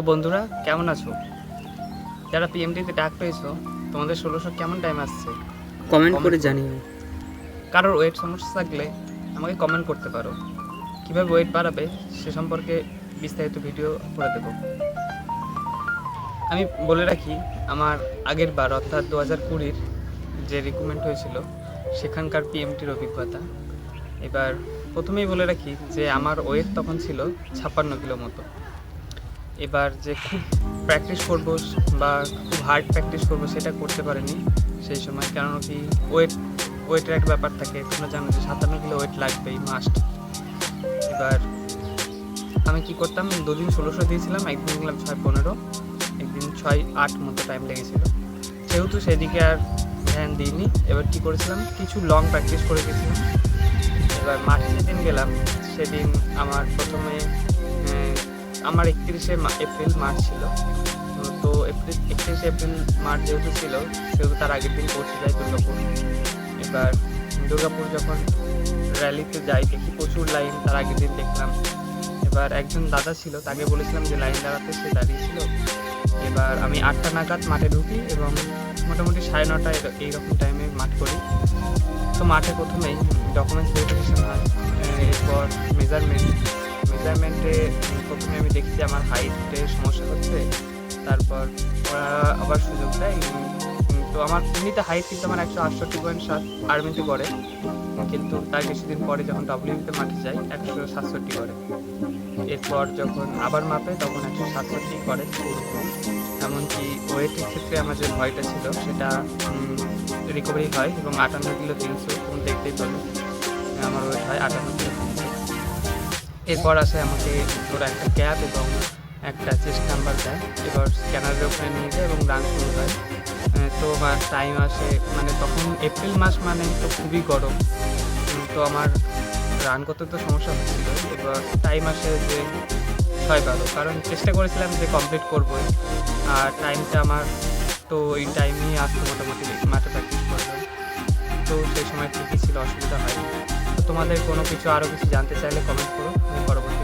তো বন্ধুরা কেমন আছো? যারা পিএমটিতে ডাক পেয়েছ তোমাদের ষোলোশো কেমন টাইম আসছে? কমেন্ট করে জানিও। কারোর ওয়েট সমস্যা থাকলে আমাকে কমেন্ট করতে পারো। কীভাবে ওয়েট বাড়াবে সে সম্পর্কে বিস্তারিত ভিডিও করে দেবো। আমি বলে রাখি আমার আগের বার অর্থাৎ দু হাজার কুড়ির যে রিক্রুটমেন্ট হয়েছিল সেখানকার পিএমটির অভিজ্ঞতা। এবার প্রথমেই বলে রাখি যে আমার ওয়েট তখন ছিল ছাপ্পান্ন কিলো মতো। এবার যে খুব প্র্যাকটিস করব বা খুব হার্ড প্র্যাকটিস করব সেটা করতে পারিনি। সেই সময় কারণ কি ওয়েট ওয়েটের একটা ব্যাপার থাকে, তোমরা জানো যে সাতান্ন কিলো ওয়েট লাগবেই মাস্ট এবার আমি কি করতাম, দুদিন ষোলোশো দিয়েছিলাম, একদিন দিলাম ছয় পনেরো, একদিন ছয় আট মতো টাইম লেগেছিল। সেহেতু সেদিকে আর ধ্যান দিইনি, এবার কি করেছিলাম, কিছু লং প্র্যাকটিস করে গেছিলাম। এবার মাঠে যেদিন গেলাম, সেদিন আমার প্রথমে আমার একত্রিশে এপ্রিল মার্চ ছিল। তো- এপ্রিল একত্রিশে এপ্রিল মার্চ যেহেতু ছিল, সেহেতু তার আগের দিন পৌঁছে যায় দুর্গাপুর। এবার দুর্গাপুর যখন র্যালিতে যাই দেখি প্রচুর লাইন তার আগের দিন দেখলাম। এবার একজন দাদা ছিল, তাকে বলেছিলাম যে লাইন দাঁড়াতে, সে দাঁড়িয়েছিল এবার আমি আটটা নাগাদ মাঠে ঢুকি এবং মোটামুটি সাড়ে নটা এইরকম টাইমে মাঠ করি। তো মাঠে প্রথমেই ডকুমেন্টস ভেরিফিকেশন হয়। এরপর মেজারমেন্ট মেজারমেন্টে প্রথমে দেখছি আমার হাইটে সমস্যা হচ্ছে। তারপর ওরা আবার সুযোগ দেয়। তো আমার এমনিতে হাইট কিন্তু আমার একশো আটষট্টি পয়েন্ট সাত আর্মিতে করে কিন্তু তার কিছুদিন পরে যখন ডব্লিউতে মাঠে যাই, একশো সাতষট্টি করে এরপর যখন আবার মাপে, তখন একশো সাতষট্টি করে এমনকি ওয়েটের ক্ষেত্রে আমার যে ভয়টা ছিল, সেটা রিকভারি হয় এবং আটান্ন কিলো তিনশো দেখতেই পাবে আমার ওয়েট হয় আটান্ন কিলো এরপর আসে আমাকে ওরা একটা ক্যাব এবং একটা চেস্ট নাম্বার দেয়। এবার স্ক্যানারের ওখানে নিয়ে যায় এবং রান শুরু হয়। তো আমার টাইম আসে মানে তখন এপ্রিল মাস মানে তো খুবই গরম। তো আমার রান করতে তো সমস্যা হচ্ছিল। এবার টাইম আসে যে ছয় বারো। কারণ চেষ্টা করেছিলাম যে কমপ্লিট করবোই। আর টাইমটা আমার তো এই টাইমেই আসতো মোটামুটি মাঠে প্র্যাকটিস করলাম। তো সেই সময় ঠিকই ছিল, অসুবিধা হয়নি। তোমাদের কোনো কিছু আরও কিছু জানতে চাইলে কমেন্ট করো আমি পরবর্তী